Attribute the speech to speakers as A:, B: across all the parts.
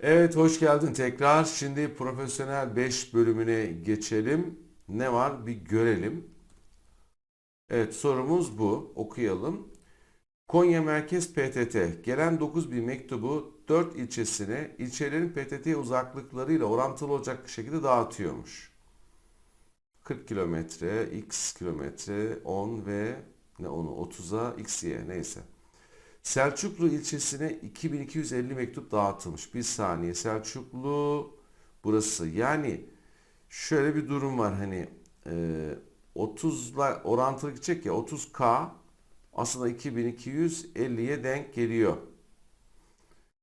A: Evet hoş geldin tekrar. Şimdi profesyonel 5 bölümüne geçelim. Ne var bir görelim. Evet sorumuz bu. Okuyalım. Konya Merkez PTT gelen 9000 mektubu 4 ilçesine ilçelerin PTT uzaklıklarıyla orantılı olacak şekilde dağıtıyormuş. 40 kilometre, x kilometre, 10 ve ne onu 30'a x y neyse. Selçuklu ilçesine 2250 mektup dağıtılmış. Bir saniye Selçuklu burası. Yani şöyle bir durum var hani e, 30'la orantılı gidecek ya 30K aslında 2250'ye denk geliyor.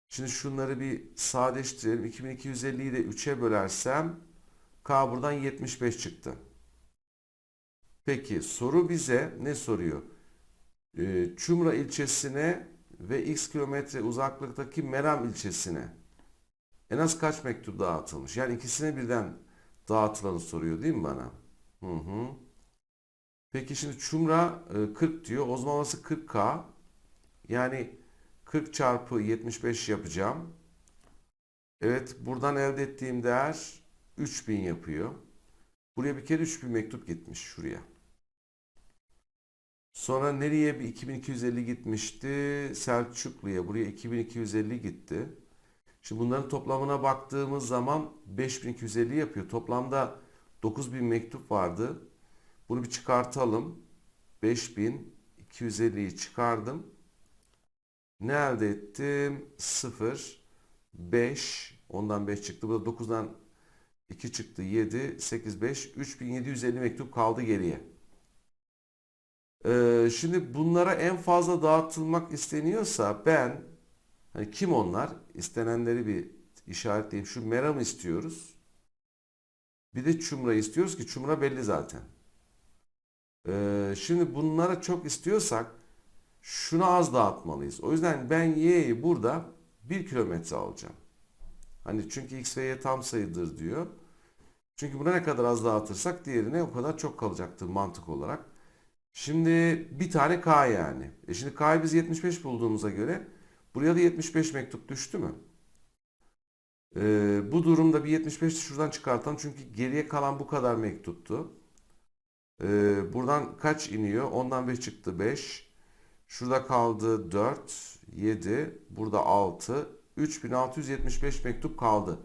A: Şimdi şunları bir sadeleştirelim. 2250'yi de 3'e bölersem K buradan 75 çıktı. Peki soru bize ne soruyor? Ee, Çumra ilçesine ve x kilometre uzaklıktaki Meram ilçesine en az kaç mektup dağıtılmış? Yani ikisine birden dağıtılanı soruyor değil mi bana? Hı hı. Peki şimdi Çumra e, 40 diyor. O zaman orası 40K. Yani 40 çarpı 75 yapacağım. Evet buradan elde ettiğim değer 3000 yapıyor. Buraya bir kere 3000 mektup gitmiş şuraya. Sonra nereye bir 2250 gitmişti? Selçuklu'ya. Buraya 2250 gitti. Şimdi bunların toplamına baktığımız zaman 5250 yapıyor. Toplamda 9000 mektup vardı. Bunu bir çıkartalım. 5250'yi çıkardım. Ne elde ettim? 0, 5, ondan 5 çıktı. Bu da 9'dan 2 çıktı. 7, 8, 5, 3750 mektup kaldı geriye. Ee, şimdi bunlara en fazla dağıtılmak isteniyorsa ben hani kim onlar? İstenenleri bir işaretleyeyim. Şu Meram'ı istiyoruz. Bir de Çumra istiyoruz ki Çumra belli zaten. Ee, şimdi bunlara çok istiyorsak şunu az dağıtmalıyız. O yüzden ben Y'yi burada 1 kilometre alacağım. Hani çünkü X ve Y tam sayıdır diyor. Çünkü buna ne kadar az dağıtırsak diğerine o kadar çok kalacaktır mantık olarak. Şimdi bir tane K yani. E şimdi K'yı biz 75 bulduğumuza göre buraya da 75 mektup düştü mü? Ee, bu durumda bir 75 şuradan çıkartalım. Çünkü geriye kalan bu kadar mektuptu. Ee, buradan kaç iniyor? Ondan 5 çıktı 5. Şurada kaldı 4, 7. Burada 6. 3675 mektup kaldı.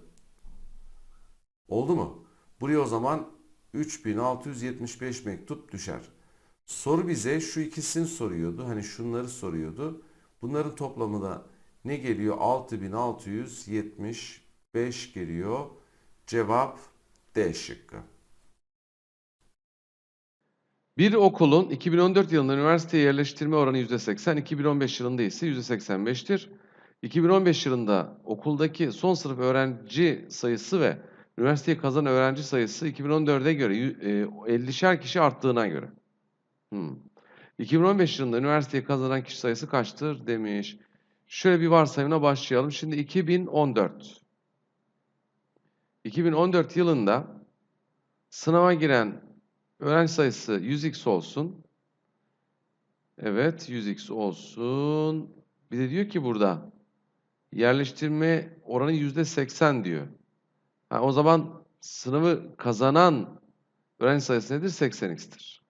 A: Oldu mu? Buraya o zaman 3675 mektup düşer. Soru bize şu ikisini soruyordu. Hani şunları soruyordu. Bunların toplamı da ne geliyor? 6675 geliyor. Cevap D şıkkı.
B: Bir okulun 2014 yılında üniversiteye yerleştirme oranı %80, 2015 yılında ise %85'tir. 2015 yılında okuldaki son sınıf öğrenci sayısı ve üniversiteye kazanan öğrenci sayısı 2014'e göre yü- e, 50'şer kişi arttığına göre. Hmm. 2015 yılında üniversiteye kazanan kişi sayısı kaçtır demiş. Şöyle bir varsayımla başlayalım. Şimdi 2014. 2014 yılında sınava giren öğrenci sayısı 100x olsun. Evet 100x olsun. Bir de diyor ki burada yerleştirme oranı %80 diyor. Ha, o zaman sınavı kazanan öğrenci sayısı nedir? 80x'tir.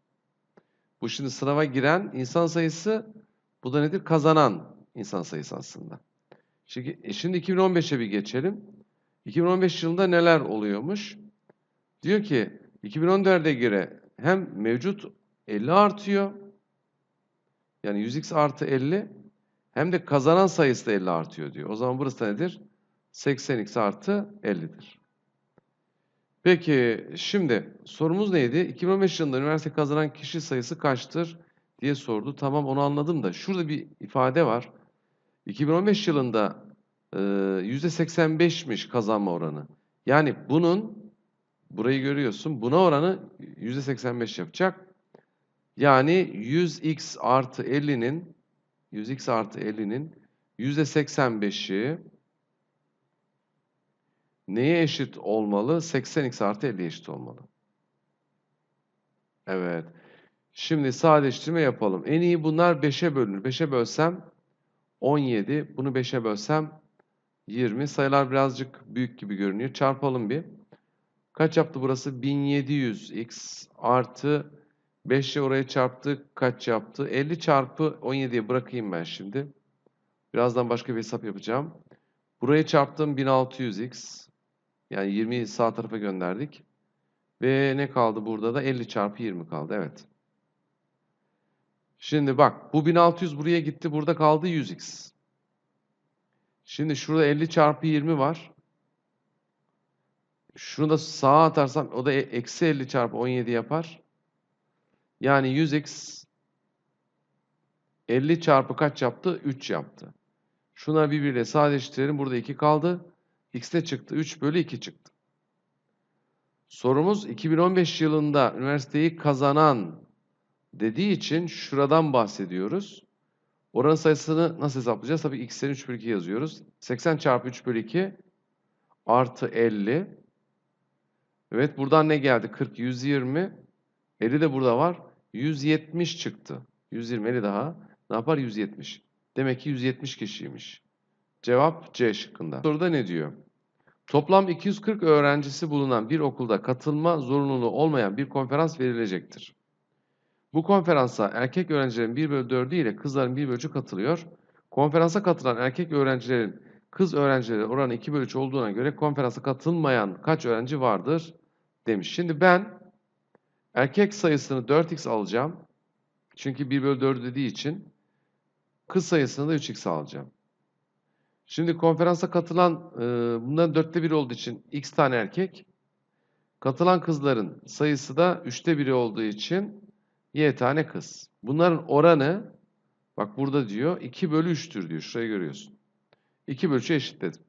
B: Bu şimdi sınava giren insan sayısı, bu da nedir? Kazanan insan sayısı aslında. Şimdi, e, şimdi 2015'e bir geçelim. 2015 yılında neler oluyormuş? Diyor ki 2014'e göre hem mevcut 50 artıyor. Yani 100x artı 50 hem de kazanan sayısı da 50 artıyor diyor. O zaman burası da nedir? 80x artı 50'dir. Peki şimdi sorumuz neydi? 2015 yılında üniversite kazanan kişi sayısı kaçtır diye sordu. Tamam onu anladım da şurada bir ifade var. 2015 yılında e, %85'miş kazanma oranı. Yani bunun burayı görüyorsun. Buna oranı %85 yapacak. Yani 100x artı 50'nin 100x artı 50'nin %85'i neye eşit olmalı? 80x artı 50'ye eşit olmalı. Evet. Şimdi sadeleştirme yapalım. En iyi bunlar 5'e bölünür. 5'e bölsem 17. Bunu 5'e bölsem 20. Sayılar birazcık büyük gibi görünüyor. Çarpalım bir. Kaç yaptı burası? 1700x artı 5 ile oraya çarptık. Kaç yaptı? 50 çarpı 17'ye bırakayım ben şimdi. Birazdan başka bir hesap yapacağım. Burayı çarptım 1600x. Yani 20'yi sağ tarafa gönderdik. Ve ne kaldı burada da? 50 çarpı 20 kaldı. Evet. Şimdi bak bu 1600 buraya gitti. Burada kaldı 100x. Şimdi şurada 50 çarpı 20 var. Şunu da sağa atarsam o da e- eksi 50 çarpı 17 yapar. Yani 100x 50 çarpı kaç yaptı? 3 yaptı. Şunları birbiriyle sadeleştirelim. Burada 2 kaldı. X ne çıktı? 3 bölü 2 çıktı. Sorumuz 2015 yılında üniversiteyi kazanan dediği için şuradan bahsediyoruz. Oranın sayısını nasıl hesaplayacağız? Tabii x'ten 3 bölü 2 yazıyoruz. 80 çarpı 3 bölü 2 artı 50. Evet buradan ne geldi? 40, 120. 50 de burada var. 170 çıktı. 120, 50 daha. Ne yapar? 170. Demek ki 170 kişiymiş. Cevap C şıkkında. Soruda ne diyor? Toplam 240 öğrencisi bulunan bir okulda katılma zorunluluğu olmayan bir konferans verilecektir. Bu konferansa erkek öğrencilerin 1 bölü 4'ü ile kızların 1 bölü 3'ü katılıyor. Konferansa katılan erkek öğrencilerin kız öğrencileri oranı 2 bölü 3 olduğuna göre konferansa katılmayan kaç öğrenci vardır demiş. Şimdi ben erkek sayısını 4x alacağım. Çünkü 1 bölü 4 dediği için kız sayısını da 3x alacağım. Şimdi konferansa katılan e, bunların dörtte biri olduğu için x tane erkek. Katılan kızların sayısı da üçte biri olduğu için y tane kız. Bunların oranı bak burada diyor 2 bölü 3'tür diyor. Şurayı görüyorsun. 2 bölü 3'ü eşitledim.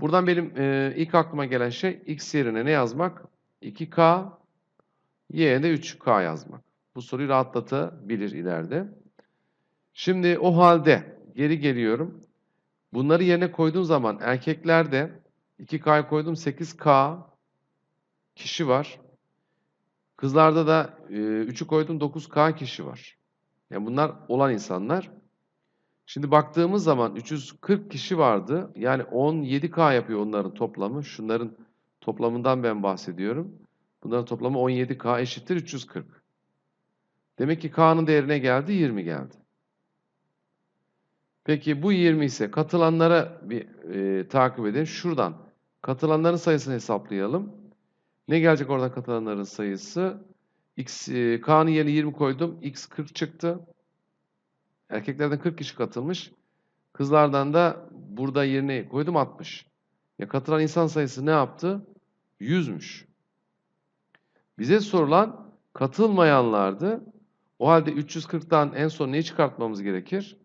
B: Buradan benim e, ilk aklıma gelen şey x yerine ne yazmak? 2k y'ye de 3k yazmak. Bu soruyu rahatlatabilir ileride. Şimdi o halde geri geliyorum. Bunları yerine koyduğum zaman erkeklerde 2K'ya koydum 8K kişi var. Kızlarda da e, 3'ü koydum 9K kişi var. Yani bunlar olan insanlar. Şimdi baktığımız zaman 340 kişi vardı. Yani 17K yapıyor onların toplamı. Şunların toplamından ben bahsediyorum. Bunların toplamı 17K eşittir 340. Demek ki K'nın değerine geldi 20 geldi. Peki bu 20 ise katılanlara bir e, takip edelim. Şuradan katılanların sayısını hesaplayalım. Ne gelecek oradan katılanların sayısı? X, e, K'nın yerine 20 koydum. X 40 çıktı. Erkeklerden 40 kişi katılmış. Kızlardan da burada yerine koydum 60. Ya katılan insan sayısı ne yaptı? 100'müş. Bize sorulan katılmayanlardı. O halde 340'tan en son neyi çıkartmamız gerekir?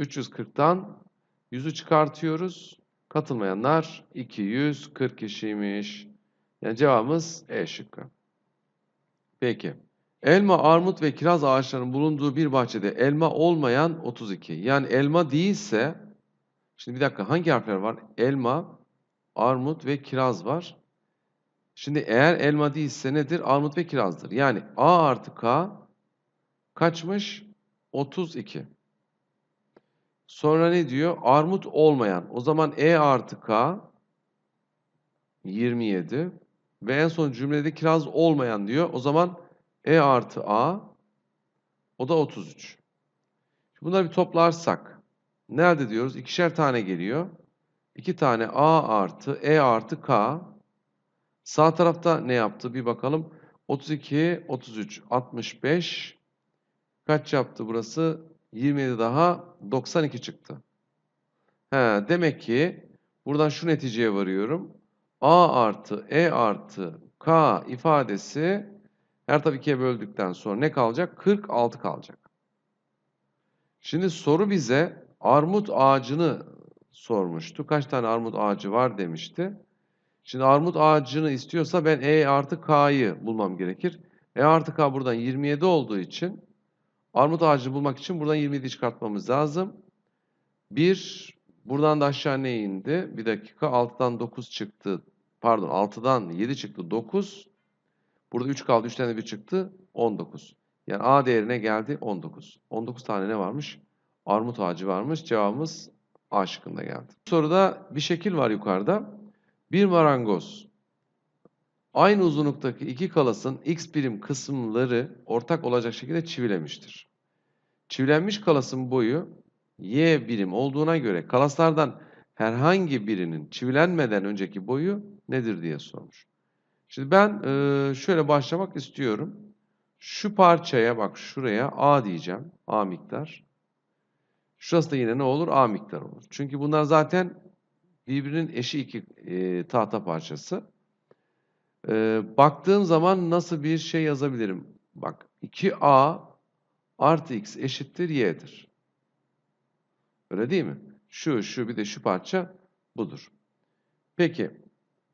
B: 340'tan 100'ü çıkartıyoruz. Katılmayanlar 240 kişiymiş. Yani cevabımız E şıkkı. Peki. Elma, armut ve kiraz ağaçlarının bulunduğu bir bahçede elma olmayan 32. Yani elma değilse, şimdi bir dakika hangi harfler var? Elma, armut ve kiraz var. Şimdi eğer elma değilse nedir? Armut ve kirazdır. Yani A artı K kaçmış? 32. Sonra ne diyor? Armut olmayan. O zaman E artı K 27. Ve en son cümlede kiraz olmayan diyor. O zaman E artı A o da 33. Bunları bir toplarsak nerede diyoruz? İkişer tane geliyor. İki tane A artı E artı K. Sağ tarafta ne yaptı? Bir bakalım. 32, 33, 65. Kaç yaptı burası? 27 daha 92 çıktı. He, demek ki buradan şu neticeye varıyorum. A artı E artı K ifadesi her tabii ikiye böldükten sonra ne kalacak? 46 kalacak. Şimdi soru bize armut ağacını sormuştu. Kaç tane armut ağacı var demişti. Şimdi armut ağacını istiyorsa ben E artı K'yı bulmam gerekir. E artı K buradan 27 olduğu için armut ağacını bulmak için buradan 27 çıkartmamız lazım. 1 buradan da aşağı ne indi? Bir dakika 6'dan 9 çıktı. Pardon 6'dan 7 çıktı 9. Burada 3 kaldı. 3'ten de 1 çıktı 19. Yani A değerine geldi 19. 19 tane ne varmış? Armut ağacı varmış. Cevabımız A şıkkında geldi. Bu soruda bir şekil var yukarıda. Bir marangoz aynı uzunluktaki iki kalasın x birim kısımları ortak olacak şekilde çivilemiştir. Çivilenmiş kalasın boyu y birim olduğuna göre kalaslardan herhangi birinin çivilenmeden önceki boyu nedir diye sormuş. Şimdi ben eee, şöyle başlamak istiyorum. Şu parçaya bak şuraya A diyeceğim. A miktar. Şurası da yine ne olur? A miktar olur. Çünkü bunlar zaten birbirinin eşi iki eee, tahta parçası. Eee, baktığım zaman nasıl bir şey yazabilirim? Bak 2A artı X eşittir Y'dir. Öyle değil mi? Şu, şu bir de şu parça budur. Peki.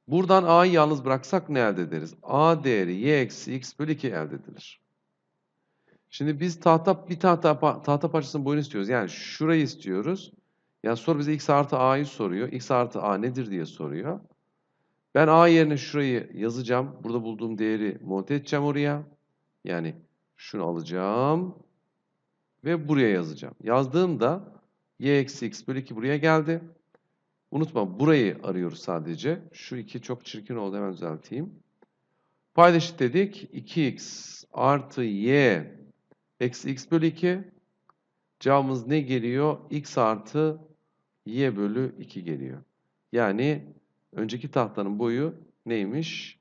B: Buradan A'yı yalnız bıraksak ne elde ederiz? A değeri Y eksi X bölü 2 elde edilir. Şimdi biz tahta bir tahta tahta parçasının boyunu istiyoruz. Yani şurayı istiyoruz. Yani soru bize X artı A'yı soruyor. X artı A nedir diye soruyor. Ben A yerine şurayı yazacağım. Burada bulduğum değeri monte edeceğim oraya. Yani şunu alacağım. Ve buraya yazacağım. Yazdığımda y eksi x bölü 2 buraya geldi. Unutma burayı arıyoruz sadece. Şu 2 çok çirkin oldu hemen düzelteyim. Payda eşit dedik. 2x artı y eksi x bölü 2. Cevabımız ne geliyor? x artı y bölü 2 geliyor. Yani önceki tahtanın boyu neymiş?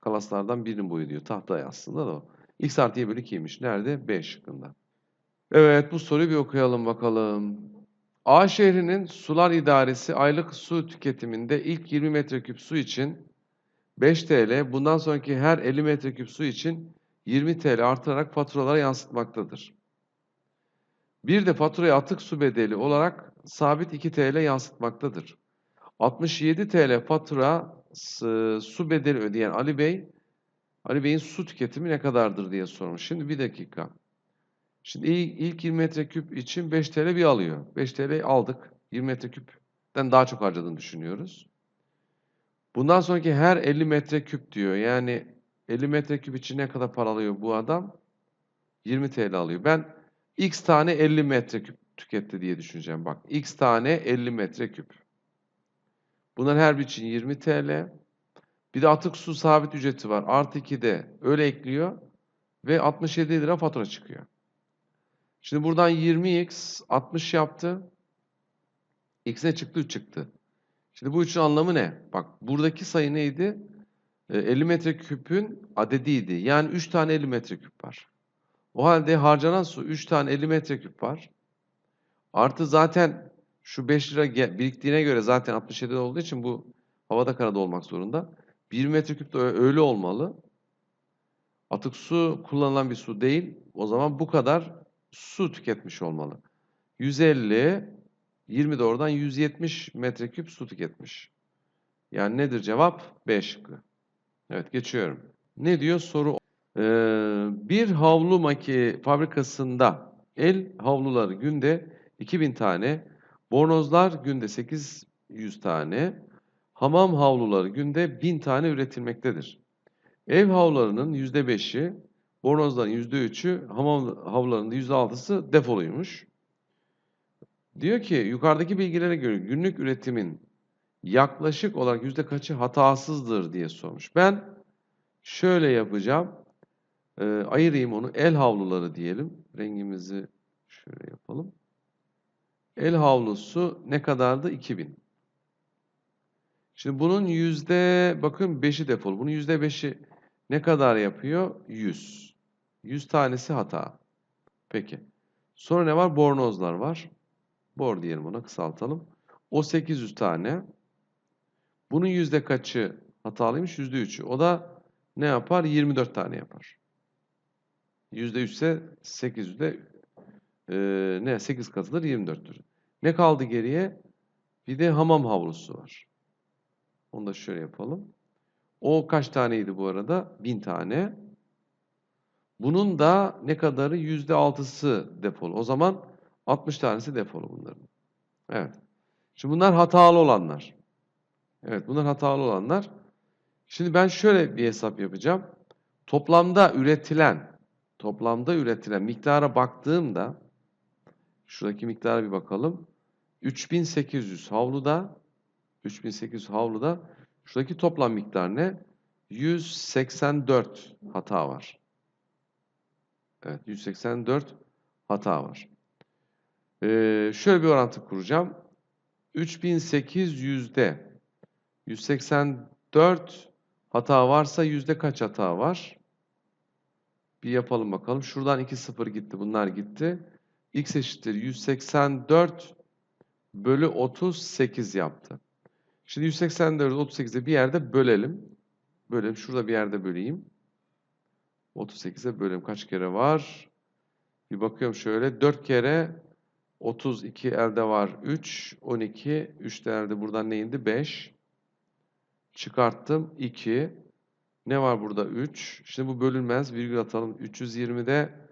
B: Kalaslardan birinin boyu diyor. Tahta aslında da o. x artı y bölü 2'ymiş. Nerede? B şıkkında. Evet bu soruyu bir okuyalım bakalım. A şehrinin sular idaresi aylık su tüketiminde ilk 20 metreküp su için 5 TL, bundan sonraki her 50 metreküp su için 20 TL artırarak faturalara yansıtmaktadır. Bir de faturaya atık su bedeli olarak sabit 2 TL yansıtmaktadır. 67 TL fatura su bedeli ödeyen Ali Bey, Ali Bey'in su tüketimi ne kadardır diye sormuş. Şimdi bir dakika. Şimdi ilk 20 metreküp için 5 TL bir alıyor. 5 TL aldık. 20 metreküpten daha çok harcadığını düşünüyoruz. Bundan sonraki her 50 metreküp diyor. Yani 50 metreküp için ne kadar para alıyor bu adam? 20 TL alıyor. Ben x tane 50 metreküp tüketti diye düşüneceğim. Bak x tane 50 metreküp. Bunların her biri için 20 TL. Bir de atık su sabit ücreti var. Artı 2 de öyle ekliyor. Ve 67 lira fatura çıkıyor. Şimdi buradan 20x 60 yaptı. X ne çıktı? 3 çıktı. Şimdi bu üçün anlamı ne? Bak buradaki sayı neydi? E, 50 metreküpün adediydi. Yani 3 tane 50 metreküp var. O halde harcanan su 3 tane 50 metreküp var. Artı zaten şu 5 lira biriktiğine göre zaten 67 olduğu için bu havada karada olmak zorunda. 1 metreküp de öyle olmalı. Atık su kullanılan bir su değil. O zaman bu kadar su tüketmiş olmalı. 150, 20 de oradan 170 metreküp su tüketmiş. Yani nedir cevap? B şıkkı. Evet geçiyorum. Ne diyor soru? Ee, bir havlu maki fabrikasında el havluları günde 2000 tane, bornozlar günde 800 tane, hamam havluları günde 1000 tane üretilmektedir. Ev havlularının %5'i, bornozların %3'ü, hamam havlularının da %6'sı defoluymuş. Diyor ki yukarıdaki bilgilere göre günlük üretimin yaklaşık olarak yüzde kaçı hatasızdır diye sormuş. Ben şöyle yapacağım. Ee, ayırayım onu. El havluları diyelim. Rengimizi şöyle yapalım. El havlusu ne kadardı? 2000. Şimdi bunun yüzde bakın 5'i defol. Bunun yüzde 5'i ne kadar yapıyor? 100. 100 tanesi hata. Peki. Sonra ne var? Bornozlar var. Bor diyelim ona kısaltalım. O 800 tane. Bunun yüzde kaçı hatalıymış? Yüzde 3'ü. O da ne yapar? 24 tane yapar. Yüzde 3 ise 800'de e, ne? 8 katıdır 24'tür. Ne kaldı geriye? Bir de hamam havlusu var. Onu da şöyle yapalım. O kaç taneydi bu arada? 1000 tane. Bunun da ne kadarı? Yüzde altısı defolu. O zaman 60 tanesi defolu bunların. Evet. Şimdi bunlar hatalı olanlar. Evet bunlar hatalı olanlar. Şimdi ben şöyle bir hesap yapacağım. Toplamda üretilen toplamda üretilen miktara baktığımda şuradaki miktara bir bakalım. 3800 havluda 3800 havluda şuradaki toplam miktar ne? 184 hata var. Evet 184 hata var. Ee, şöyle bir orantı kuracağım. 3800'de 184 hata varsa yüzde kaç hata var? Bir yapalım bakalım. Şuradan 2 sıfır gitti. Bunlar gitti. X eşittir 184 bölü 38 yaptı. Şimdi 184'ü 38'e bir yerde bölelim. Bölelim. Şurada bir yerde böleyim. 38'e bölelim. Kaç kere var? Bir bakıyorum şöyle. 4 kere 32 elde var 3. 12. 3 de elde buradan ne indi? 5. Çıkarttım 2. Ne var burada? 3. Şimdi bu bölünmez. Virgül atalım. 320'de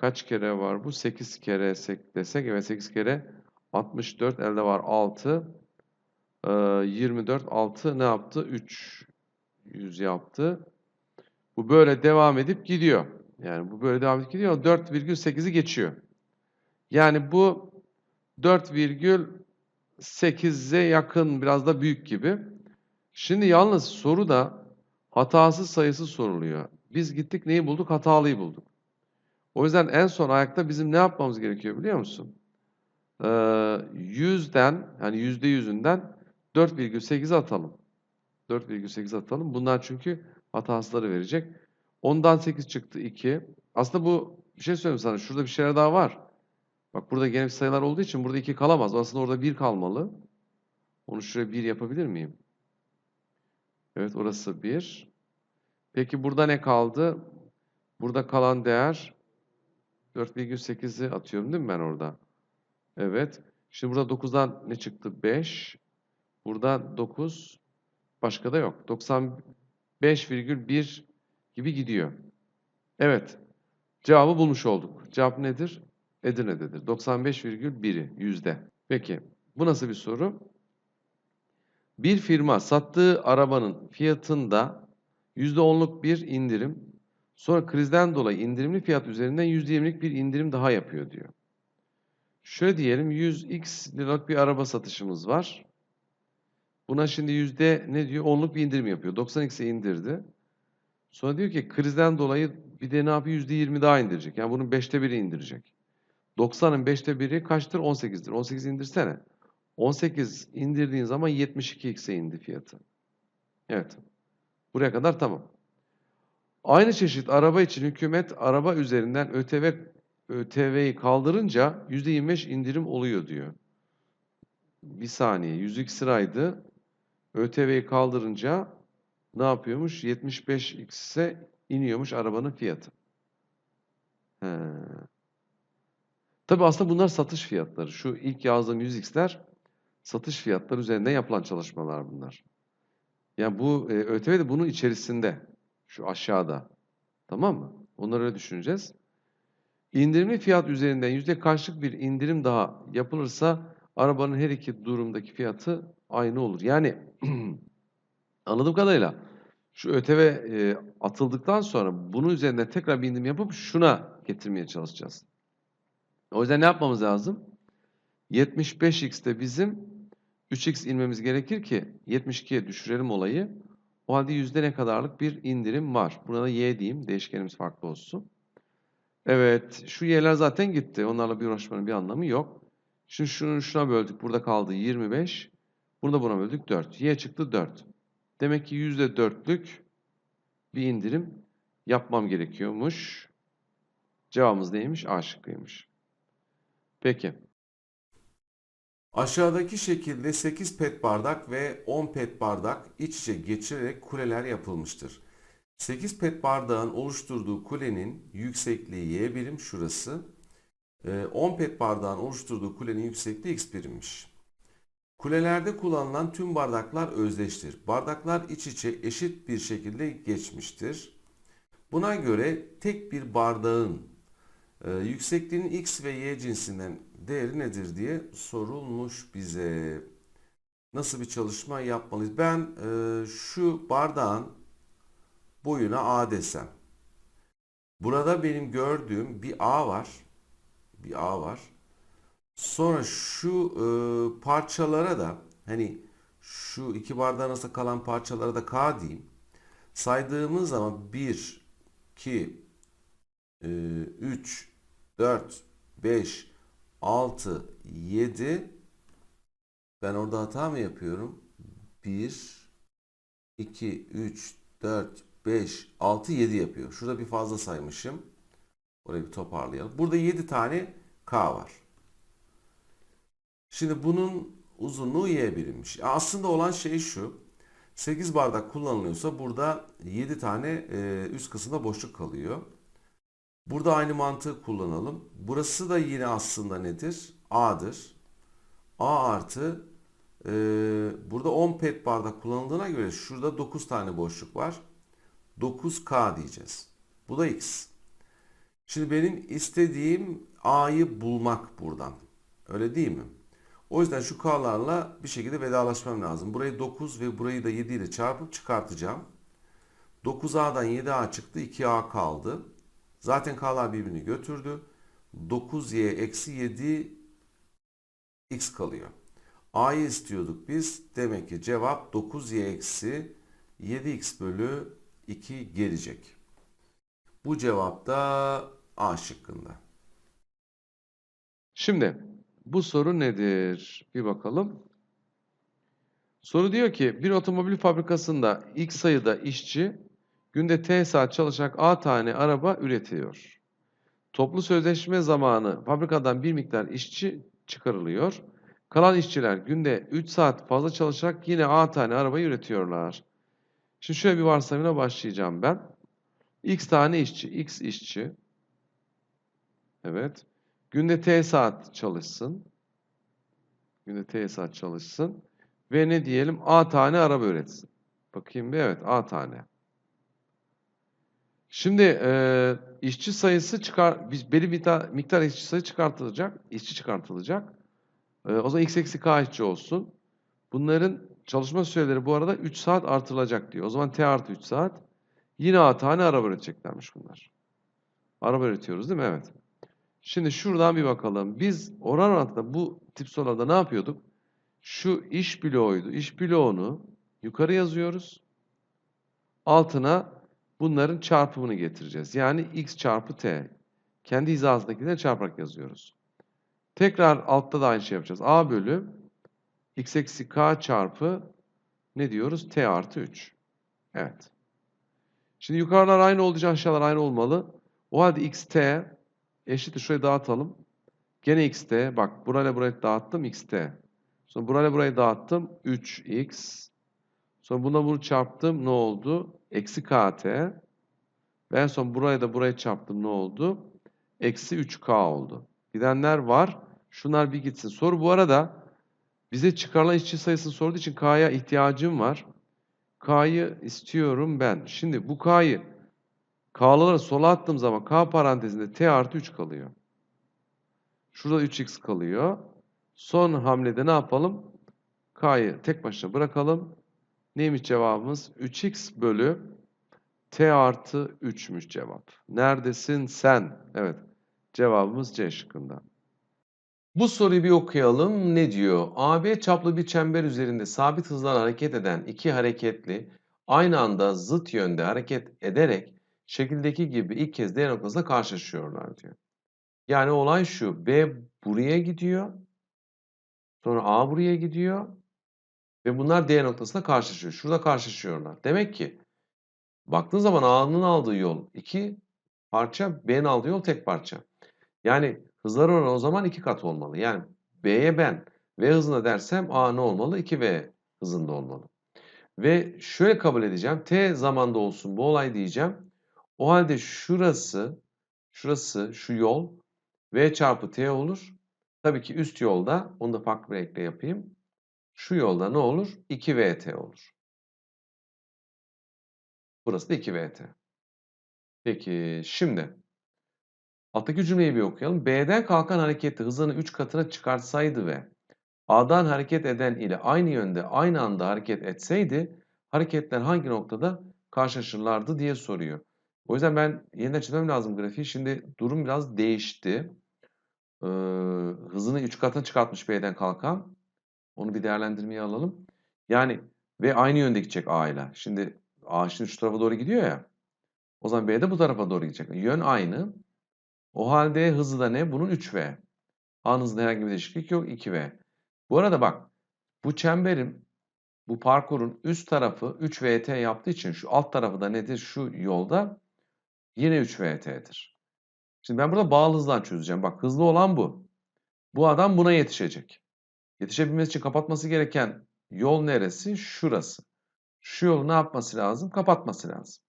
B: kaç kere var bu? 8 kere sek- desek. Evet 8 kere 64 elde var 6. Ee, 24 6 ne yaptı? 300 yaptı. Bu böyle devam edip gidiyor. Yani bu böyle devam edip gidiyor. 4,8'i geçiyor. Yani bu 4,8'e yakın biraz da büyük gibi. Şimdi yalnız soruda hatasız sayısı soruluyor. Biz gittik neyi bulduk? Hatalıyı bulduk. O yüzden en son ayakta bizim ne yapmamız gerekiyor biliyor musun? Ee, 100'den yani yüzde yüzünden 4,8 atalım. 4,8 atalım. Bunlar çünkü hatasları verecek. 10'dan 8 çıktı 2. Aslında bu bir şey söyleyeyim sana. Şurada bir şeyler daha var. Bak burada gene bir sayılar olduğu için burada 2 kalamaz. Aslında orada 1 kalmalı. Onu şuraya 1 yapabilir miyim? Evet orası 1. Peki burada ne kaldı? Burada kalan değer 4,8'i atıyorum değil mi ben orada? Evet. Şimdi burada 9'dan ne çıktı? 5. Burada 9. Başka da yok. 95,1 gibi gidiyor. Evet. Cevabı bulmuş olduk. Cevap nedir? Edirne'dedir. 95,1'i yüzde. Peki. Bu nasıl bir soru? Bir firma sattığı arabanın fiyatında %10'luk bir indirim, sonra krizden dolayı indirimli fiyat üzerinden %20'lik bir indirim daha yapıyor diyor. Şöyle diyelim 100x liralık bir araba satışımız var. Buna şimdi yüzde ne diyor? 10'luk bir indirim yapıyor. 90x'e indirdi. Sonra diyor ki krizden dolayı bir de ne yapıyor? %20 daha indirecek. Yani bunun 5'te 1'i indirecek. 90'ın 5'te 1'i kaçtır? 18'dir. 18 indirsene. 18 indirdiğin zaman 72x'e indi fiyatı. Evet. Buraya kadar tamam. Aynı çeşit araba için hükümet araba üzerinden ÖTV ÖTV'yi kaldırınca %25 indirim oluyor diyor. Bir saniye. 102 liraydı. ÖTV'yi kaldırınca ne yapıyormuş? 75x'e iniyormuş arabanın fiyatı. He. Tabii aslında bunlar satış fiyatları. Şu ilk yazdığım 100x'ler satış fiyatları üzerinden yapılan çalışmalar bunlar. Yani bu e, ÖTV de bunun içerisinde. Şu aşağıda. Tamam mı? Onları düşüneceğiz. İndirimli fiyat üzerinden yüzde kaçlık bir indirim daha yapılırsa arabanın her iki durumdaki fiyatı aynı olur. Yani anladığım kadarıyla şu ÖTV e, atıldıktan sonra bunun üzerinde tekrar bir indirim yapıp şuna getirmeye çalışacağız. O yüzden ne yapmamız lazım? 75x'te bizim 3x inmemiz gerekir ki 72'ye düşürelim olayı. O halde yüzde kadarlık bir indirim var. Buna da y diyeyim. Değişkenimiz farklı olsun. Evet. Şu y'ler zaten gitti. Onlarla bir uğraşmanın bir anlamı yok. Şimdi şunu şuna böldük. Burada kaldı 25. Bunu da buna böldük 4. Y çıktı 4. Demek ki yüzde 4'lük bir indirim yapmam gerekiyormuş. Cevabımız neymiş? A şıkkıymış. Peki.
A: Aşağıdaki şekilde 8 pet bardak ve 10 pet bardak iç içe geçirerek kuleler yapılmıştır. 8 pet bardağın oluşturduğu kulenin yüksekliği y birim şurası. Ee, 10 pet bardağın oluşturduğu kulenin yüksekliği x birimmiş. Kulelerde kullanılan tüm bardaklar özdeştir. Bardaklar iç içe eşit bir şekilde geçmiştir. Buna göre tek bir bardağın e, yüksekliğinin x ve y cinsinden değeri nedir diye sorulmuş bize. Nasıl bir çalışma yapmalıyız? Ben e, şu bardağın boyuna a desem. Burada benim gördüğüm bir A var. Bir A var. Sonra şu e, parçalara da hani şu iki bardağın arasında kalan parçalara da K diyeyim. Saydığımız zaman 1, 2, 3, 4, 5, 6, 7 ben orada hata mı yapıyorum? 1, 2, 3, 4, 5, 6, 7 yapıyor. Şurada bir fazla saymışım. Orayı bir toparlayalım. Burada 7 tane K var. Şimdi bunun uzunluğu Y birimmiş. Aslında olan şey şu. 8 bardak kullanılıyorsa burada 7 tane e, üst kısımda boşluk kalıyor. Burada aynı mantığı kullanalım. Burası da yine aslında nedir? A'dır. A artı e, burada 10 pet bardak kullanıldığına göre şurada 9 tane boşluk var. 9K diyeceğiz. Bu da X. Şimdi benim istediğim A'yı bulmak buradan. Öyle değil mi? O yüzden şu K'larla bir şekilde vedalaşmam lazım. Burayı 9 ve burayı da 7 ile çarpıp çıkartacağım. 9A'dan 7A çıktı. 2A kaldı. Zaten K'lar birbirini götürdü. 9Y eksi 7 X kalıyor. A'yı istiyorduk biz. Demek ki cevap 9Y eksi 7X bölü 2 gelecek. Bu cevap da A şıkkında.
B: Şimdi bu soru nedir? Bir bakalım. Soru diyor ki bir otomobil fabrikasında X sayıda işçi günde T saat çalışarak A tane araba üretiyor. Toplu sözleşme zamanı fabrikadan bir miktar işçi çıkarılıyor. Kalan işçiler günde 3 saat fazla çalışarak yine A tane arabayı üretiyorlar. Şimdi şöyle bir varsayımla başlayacağım ben. X tane işçi, X işçi. Evet. Günde T saat çalışsın. Günde T saat çalışsın. Ve ne diyelim? A tane araba üretsin. Bakayım bir evet A tane. Şimdi e, işçi sayısı çıkar, biz belli bir miktar, işçi sayı çıkartılacak. işçi çıkartılacak. E, o zaman x eksi k işçi olsun. Bunların çalışma süreleri bu arada 3 saat artırılacak diyor. O zaman t artı 3 saat. Yine A tane araba üreteceklermiş bunlar. Araba üretiyoruz değil mi? Evet. Şimdi şuradan bir bakalım. Biz oran orantıda bu tip sorularda ne yapıyorduk? Şu iş bloğuydu. İş bloğunu yukarı yazıyoruz. Altına bunların çarpımını getireceğiz. Yani x çarpı t. Kendi hizasındakileri çarparak yazıyoruz. Tekrar altta da aynı şey yapacağız. a bölü x eksi k çarpı ne diyoruz? t artı 3. Evet. Şimdi yukarılar aynı için aşağılar aynı olmalı. O halde xt eşittir. Şurayı dağıtalım. Gene xt. Bak burayla burayı dağıttım xt. Sonra burayla burayı dağıttım. 3x. Sonra buna bunu çarptım. Ne oldu? Eksi kt. Ve en son buraya da burayı çarptım. Ne oldu? Eksi 3k oldu. Gidenler var. Şunlar bir gitsin. Soru bu arada bize çıkarılan işçi sayısını sorduğu için k'ya ihtiyacım var. K'yı istiyorum ben. Şimdi bu K'yı K'ları sola attığım zaman K parantezinde T artı 3 kalıyor. Şurada 3x kalıyor. Son hamlede ne yapalım? K'yı tek başına bırakalım. Neymiş cevabımız? 3x bölü T artı 3'müş cevap. Neredesin sen? Evet. Cevabımız C şıkkında. Bu soruyu bir okuyalım. Ne diyor? AB çaplı bir çember üzerinde sabit hızla hareket eden iki hareketli aynı anda zıt yönde hareket ederek şekildeki gibi ilk kez D noktasında karşılaşıyorlar diyor. Yani olay şu. B buraya gidiyor. Sonra A buraya gidiyor. Ve bunlar D noktasında karşılaşıyor. Şurada karşılaşıyorlar. Demek ki baktığın zaman A'nın aldığı yol iki parça, B'nin aldığı yol tek parça. Yani hızlar oranı o zaman iki kat olmalı. Yani B'ye ben V hızında dersem A ne olmalı? 2V hızında olmalı. Ve şöyle kabul edeceğim. T zamanda olsun bu olay diyeceğim. O halde şurası, şurası, şu yol V çarpı T olur. Tabii ki üst yolda, onu da farklı bir renkle yapayım. Şu yolda ne olur? 2VT olur. Burası da 2VT. Peki şimdi alttaki cümleyi bir okuyalım. B'den kalkan hareketi hızını 3 katına çıkartsaydı ve A'dan hareket eden ile aynı yönde aynı anda hareket etseydi hareketler hangi noktada karşılaşırlardı diye soruyor. O yüzden ben yeniden çizmem lazım grafiği. Şimdi durum biraz değişti. Ee, hızını 3 katına çıkartmış B'den kalkan. Onu bir değerlendirmeye alalım. Yani ve aynı yönde gidecek A ile. Şimdi A şu tarafa doğru gidiyor ya. O zaman B de bu tarafa doğru gidecek. Yön aynı. O halde hızı da ne? Bunun 3V. A'nın hızında herhangi bir değişiklik yok. 2V. Bu arada bak. Bu çemberin, bu parkurun üst tarafı 3VT yaptığı için şu alt tarafı da nedir? Şu yolda yine 3VT'dir. Şimdi ben burada bağlı hızdan çözeceğim. Bak hızlı olan bu. Bu adam buna yetişecek. Yetişebilmesi için kapatması gereken yol neresi? Şurası. Şu yolu ne yapması lazım? Kapatması lazım.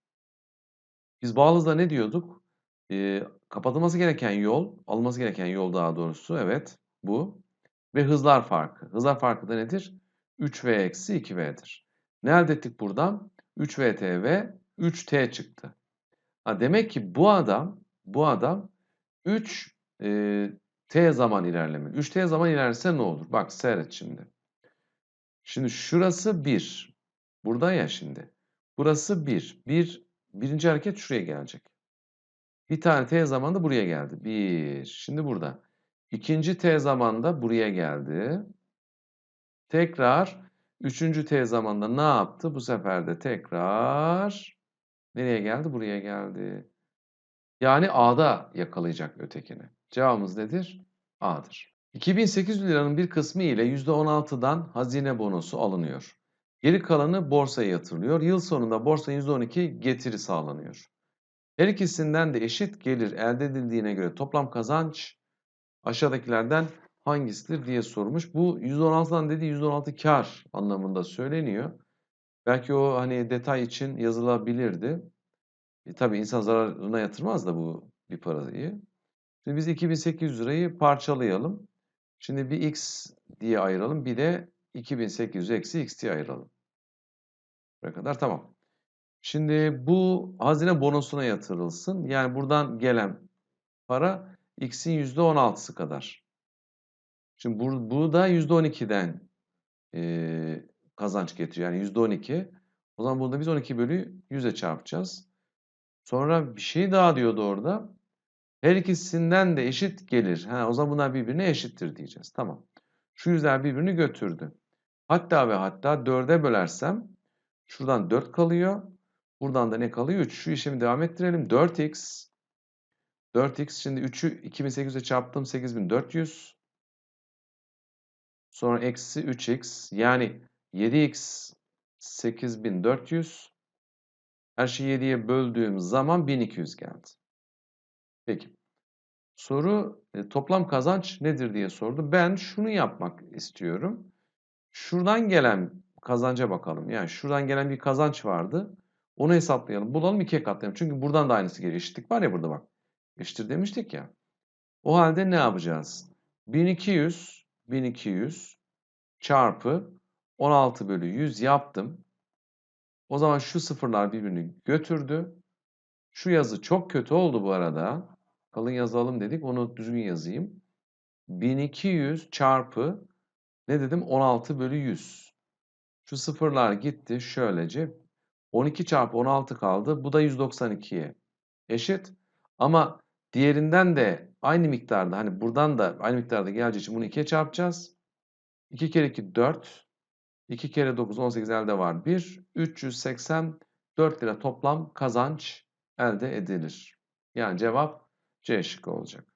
B: Biz bağlı hızda ne diyorduk? Ee, kapatılması gereken yol, alınması gereken yol daha doğrusu evet bu. Ve hızlar farkı. Hızlar farkı da nedir? 3V eksi 2V'dir. Ne elde ettik buradan? 3VT ve 3T çıktı. Ha, demek ki bu adam, bu adam 3 e, T zaman ilerleme. 3T zaman ilerlese ne olur? Bak seyret şimdi. Şimdi şurası 1. Burada ya şimdi. Burası 1. Bir, birinci hareket şuraya gelecek. Bir tane T zamanda buraya geldi. 1. Şimdi burada. İkinci T zamanda buraya geldi. Tekrar üçüncü T zamanda ne yaptı? Bu sefer de tekrar nereye geldi? Buraya geldi. Yani A'da yakalayacak ötekini. Cevabımız nedir? A'dır. 2800 liranın bir kısmı ile %16'dan hazine bonosu alınıyor. Geri kalanı borsaya yatırılıyor. Yıl sonunda borsa %12 getiri sağlanıyor. Her ikisinden de eşit gelir elde edildiğine göre toplam kazanç aşağıdakilerden hangisidir diye sormuş. Bu %16'dan dediği %16 kar anlamında söyleniyor. Belki o hani detay için yazılabilirdi. E, tabii insan zararına yatırmaz da bu bir parayı. Şimdi biz 2800 lirayı parçalayalım. Şimdi bir x diye ayıralım. Bir de 2800 eksi x diye ayıralım. Buraya kadar tamam. Şimdi bu hazine bonosuna yatırılsın. Yani buradan gelen para x'in %16'sı kadar. Şimdi bu, bu da %12'den e, kazanç getiriyor. Yani %12. O zaman burada biz 12 bölü 100'e çarpacağız. Sonra bir şey daha diyordu orada. Her ikisinden de eşit gelir. Ha, o zaman bunlar birbirine eşittir diyeceğiz. Tamam. Şu yüzler birbirini götürdü. Hatta ve hatta 4'e bölersem şuradan 4 kalıyor. Buradan da ne kalıyor? 3. Şu işlemi devam ettirelim. 4x 4x şimdi 3'ü 2800'e çarptım 8400. Sonra eksi 3x yani 7x 8400. Her şeyi 7'ye böldüğüm zaman 1200 geldi. Peki. Soru e, toplam kazanç nedir diye sordu. Ben şunu yapmak istiyorum. Şuradan gelen kazanca bakalım. Yani şuradan gelen bir kazanç vardı. Onu hesaplayalım. Bulalım ikiye katlayalım. Çünkü buradan da aynısı geliyor. Eşitlik var ya burada bak. Eşittir demiştik ya. O halde ne yapacağız? 1200 1200 çarpı 16 bölü 100 yaptım. O zaman şu sıfırlar birbirini götürdü. Şu yazı çok kötü oldu bu arada. Kalın yazalım dedik. Onu düzgün yazayım. 1200 çarpı ne dedim? 16 bölü 100. Şu sıfırlar gitti. Şöylece 12 çarpı 16 kaldı. Bu da 192'ye eşit. Ama diğerinden de aynı miktarda hani buradan da aynı miktarda geleceği için bunu 2'ye çarpacağız. 2 kere 2 4. 2 kere 9 18 elde var 1. 384 lira toplam kazanç elde edilir. Yani cevap C şıkkı olacak.